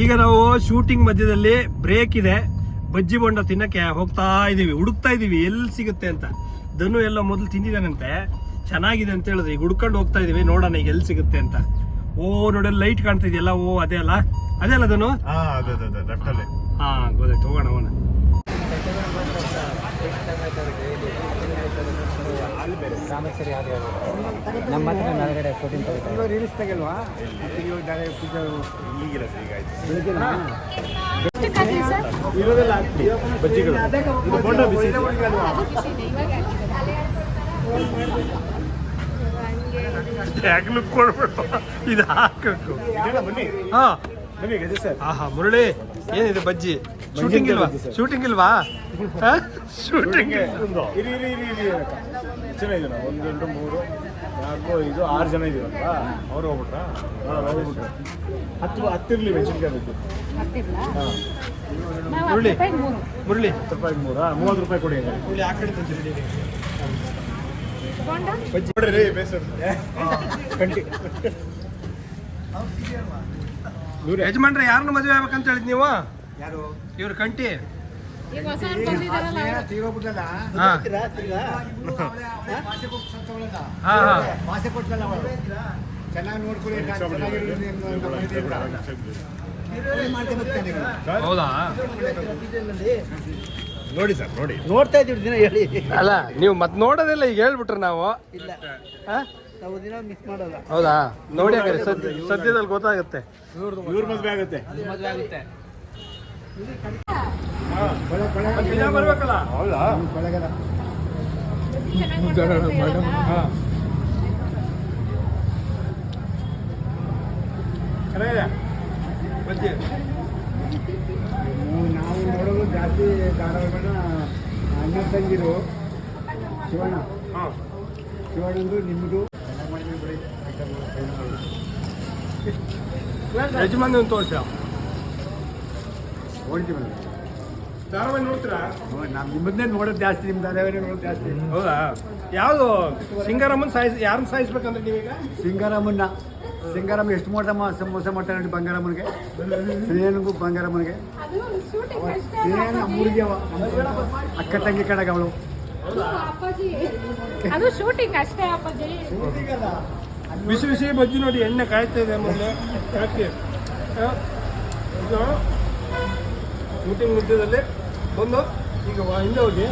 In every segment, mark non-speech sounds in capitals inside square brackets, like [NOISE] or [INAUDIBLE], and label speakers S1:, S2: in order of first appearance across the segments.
S1: ಈಗ ನಾವು ಶೂಟಿಂಗ್ ಮಧ್ಯದಲ್ಲಿ ಬ್ರೇಕ್ ಇದೆ. ಬಜ್ಜಿ ಬೊಂಡ ತಿನ್ನಕ್ಕೆ ಹೋಗ್ತಾ ಇದೀವಿ ಹುಡುಕ್ತಾ ಇದೀವಿ ಎಲ್ಲಿ ಸಿಗುತ್ತೆ ಅಂತ. ಧನು ಎಲ್ಲ ಮೊದಲು ತಿಂದಿದ್ದಾನಂತೆ. ಚೆನ್ನಾಗಿದೆ ಅಂತ ಹೇಳಿದ್ರೆ ಈಗ ಹುಡ್ಕೊಂಡು ಹೋಗ್ತಾ ಇದೀವಿ ನೋಡೋಣ ಈಗ ಎಲ್ಲಿ ಸಿಗುತ್ತೆ ಅಂತ. ಓ ನೋಡಿ ಲೈಟ್ ಕಾಣ್ತಾ ಇದೆಯಲ್ಲ ಓ ಅದೇ ಅಲ್ಲ? ಅದೇ ಅಲ್ಲ ಧನು?
S2: ಹಾ ಅದೇ ಅದೇ ಅವನ ಅಲ್ಲಿ
S1: ಬೇರೆ ಗೊತ್ತಾಯ್ತು ಹೋಗೋಣ. ಹೋಗೋಣ
S3: ನಮ್ಮ ಹತ್ರ
S4: ರೀಲ್ಸ್ ತೆಗಲ್ವಾ
S2: ಈಗ ಆಯ್ತು
S1: ಇರೋದೆಲ್ಲ ಹಾಕ್ತಿ ಬಜ್ಜಿಗಳು. ಬೊಂಡ ಬಿಸಿ. ಇದೆ. ಯಾಕೆ ಹಾಕಬೇಕು ಹಾ. ಆಹಾ ಮುರಳಿ. ಏನಿದೆ ಬಜ್ಜಿ? ಶೂಟಿಂಗ್ ಇಲ್ವಾ? ಶೂಟಿಂಗ್ ಇಲ್ವಾ? [LAUGHS] ಶೂಟಿಂಗ್
S2: ಇರಿ ಇರಿ ಇರಿ ಇರಿ. ಎಷ್ಟು ಜನ ಇದೀರ ಒಂದು ಎರಡು ಮೂರು. ನಾಲ್ಕು ಇದು ಆರು ಜನ ಇದೀವಲ್ವಾ? ಅವ್ರು ಹೋಗ್ಬಿಟ್ರಾ? ಹಾಂ ಹೋಗ್ಬಿಟ್ರು. ಹತ್ತು ಹತ್ತಿರಲಿ ಮೆಣಸಿನ್ಕಾಯಿ ಬೇಕು
S1: ಮುರುಳಿ ಮುರುಳಿ
S2: ಹತ್ತು ರೂಪಾಯಿ ಮೂರಾ. ಮೂವತ್ತು ರೂಪಾಯಿ ಕೊಡಿ.
S1: ಮುರಳಿ ಆ ಕಡೆ ತಂದಿರಿ.
S2: ನೋಡ್ರಿ ರೀ ಬೇಸರ. ಕಂಟಿ
S1: ಯಜಮಾನ್ರೆ ಯಾರನ್ನ ಮದುವೆ ಆಗ್ಬೇಕಂತ ಹೇಳಿದ್ ನೀವು?
S4: ಯಾರು?
S1: ಇವ್ರ ಕಂಟಿ.
S4: ಭಾಷೆ ಕೊಟ್ಟಲ್ಲ ಚೆನ್ನಾಗಿ ನೋಡ್ಕೊಳ್ಳಿ.
S1: ಹೌದಾ?
S2: ನೋಡಿ ಸರ್ ನೋಡಿ.
S3: ನೋಡ್ತಾ ಇದ್ದೀವಿ ದಿನ ಹೇಳಿ.
S1: ಅಲ್ಲ ನೀವು ಮತ್ ನೋಡೋದಿಲ್ಲ ಈಗ ಹೇಳ್ಬಿಟ್ರೆ ನಾವು.
S3: ಇಲ್ಲ.
S1: ಹಾ?
S3: ನಾವು ದಿನ ಮಿಸ್ ಮಾಡಲ್ಲ.
S1: ಹೌದಾ? ನೋಡಿ ಹಾಗಾದ್ರೆ ಸದ್ಯ ಸದ್ಯದಲ್ಲಿ ಗೊತ್ತಾಗುತ್ತೆ.
S2: ಇವ್ರ ಮದ್ವೆ ಆಗುತ್ತೆ.
S3: ಮದುವೆ ಆಗುತ್ತೆ.
S1: ಬರ್ಬೇಕಲ್ಲ?
S2: ಹೌದಾ
S1: ಬಜ್ಜಿ
S4: ನಾವು ನೋಡಲು ನೋಡೋದು ಜಾಸ್ತಿ ಧಾರಾವಾಹಿಗಳನ್ನ ಅಣ್ಣ ತಂಗಿರು ಶಿವಣ್ಣ.
S1: ಹಾ.
S4: ಶಿವಣ್ಣಂದು ನಿಮ್ಮದು
S1: ಯಜಮಾನ್ ತೋರಿಸ
S4: ನೋಡ್ತೀವಲ್ಲ
S1: ಧಾರಾವಾಹಿ ನೋಡ್ತೀರಾ?
S4: ನಾನು ನಿಮ್ಮದನ್ನೇ ನೋಡೋದು ಜಾಸ್ತಿ ನಿಮ್ಮ ಧಾರಾವಾಹಿ ನೋಡೋದು ಜಾಸ್ತಿ.
S1: ಹೌದಾ? ಯಾವುದು? ಸಿಂಗಾರಾಮನ್ ಸಾಯಿಸ್ ಯಾರನ್ನ ಸಾಯಿಸ್ಬೇಕಂದ್ರೆ ನೀವೀಗ?
S4: ಸಿಂಗಾರಾಮನ್ನ ಸಿಂಗಾರಾಮ ಎಷ್ಟು ಮೋಸ ಮೋಸ ಮಾಡ್ತಾನೆ ನೋಡಿ ಬಂಗಾರಮ್ಮನಿಗೆ. ಸ್ನೇಹನಿಗೂ ಬಂಗಾರಮ್ಮನಿಗೆ.
S5: ಅಷ್ಟೇ
S4: ಅಮ್ಮೂರಿಗೆ ಅಕ್ಕ ತಂಗಿ ಕಡೆಗೆ ಅವಳು.
S5: ಅದು ಅಪ್ಪಾಜಿ. ಅದು ಶೂಟಿಂಗ್ ಅಷ್ಟೇ ಅಪ್ಪಾಜಿ.
S1: ಬಿಸಿ ಬಿಸಿ ಬಜ್ಜಿ ನೋಡಿ ಎಣ್ಣೆ ಕಾಯ್ತಾ ಇದೆ ಮೊದಲು. ಇದು ಶೂಟಿಂಗ್ ಮಧ್ಯದಲ್ಲಿ ಬಂದು ಈಗ ಹಿಂದೆ ಹೋಗಿ.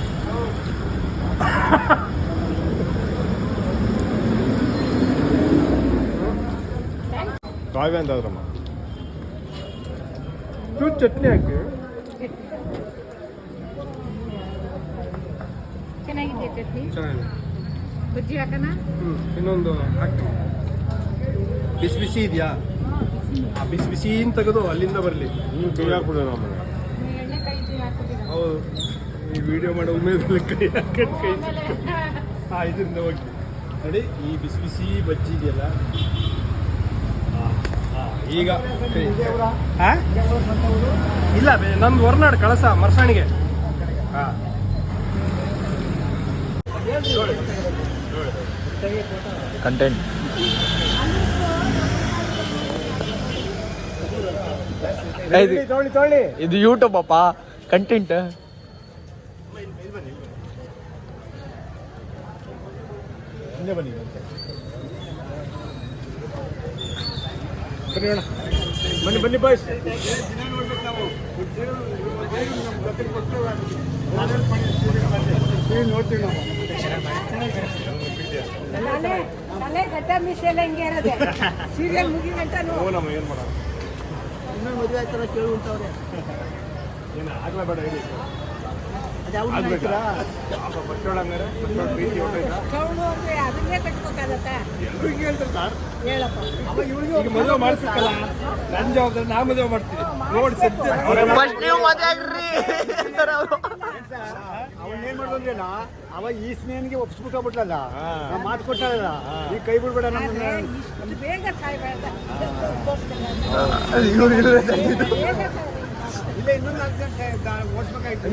S2: ಕಾವ್ಯ ಅಂತ ಆದ್ರಮ್ಮ
S1: ಚೂರು ಚಟ್ನಿ ಹಾಕಿ.
S5: ಚೆನ್ನಾಗಿದೆ ಚಟ್ನಿ?
S1: ಚೆನ್ನಾಗಿದೆ.
S5: ಬಜ್ಜಿ ಹಾಕನ?
S1: ಹ್ಞೂ ಇನ್ನೊಂದು ಹಾಕಿ ಬಿಸಿ ಬಿಸಿ ಇದೆಯಾ? ಆ ಬಿಸಿ ಬಿಸಿ ತೆಗೆದು ಅಲ್ಲಿಂದ ಬರಲಿ.
S2: ನೀವು ಕೂಡ ಹಾಕ್ಬಿಡೋಣ
S1: ಈ ವಿಡಿಯೋ ಮಾಡೋ ಉಮೇದಲ್ಲಿ ಕೈ ಹಾಕೊಂಡು ಕೈ ಹಾಂ ಇದರಿಂದ ಹೋಗಿ. ನೋಡಿ ಈ ಬಿಸಿ ಬಿಸಿ ಬಜ್ಜಿ ಇದೆಯಲ್ಲ? ಈಗ ಹಾಂ ಇಲ್ಲ ನಮ್ದು ನಂದು ಹೊರನಾಡು ಕಳಸ ಮರ್ಸಾಣಿಗೆ. ಹಾಂ
S3: ಕಂಟೆಂಟ್
S2: ತೊಗೊಳ್ಳಿ ತೊಗೊಳ್ಳಿ
S3: ಇದು ಯೂಟ್ಯೂಬ್ ಅಪ್ಪ. ಕಂಟೆಂಟ್
S2: ಬನ್ನಿ ಬನ್ನಿ. ಬನ್ನಿ ಅಣ್ಣ. ಬನ್ನಿ ಬನ್ನಿ ಬಾಯ್ಸ್
S4: ನೋಡ್ತೀವಿ
S6: ಸೀರಿಯಲ್
S2: ನಮ್ಮ ಏನು ಮಾಡೋಣ
S3: ಇನ್ನೊಂದು ಮದುವೆ ಆಯ್ತಾರ ಕೇಳು
S6: ಅದನ್ನೇ ಕಟ್ಬೇಕಾಗತ್ತ
S2: ಎಲ್ರು ಹಿಂಗೆ ಹೇಳ್ತಾರೆ? ಸರ್.
S6: ಹೇಳಪ್ಪ.
S1: ಈಗ ಮದುವೆ ಮಾಡಿಸ್ಬೇಕಲ್ಲ ನನ್ನ ಜವಾಬ್ದಾರಿ ನಾ ಮದುವೆ ಮಾಡ್ತೀನಿ. ನೋಡಿ ಸದ್ಯ
S4: ಅವನ್ ಏನ್ ಮಾಡೋದ್ರೆ ಅವ ಈ ಸ್ನೇಹನಿಗೆ ಒಪ್ಸ್ಬಿಟ್ಟಬಿಟ್ಲಲ್ಲ
S2: ನಾ
S4: ನಾವು ಮಾತು ಕೊಟ್ಟಲ್ಲ ಈ ಕೈ ಬಿಡ್ಬೇಡ
S6: ನಮ್ಮ ಬೇಗ ಸಾಯ್ಬೇಡ
S4: ಓಡಿಸ್ಬೇಕಾಯ್ತು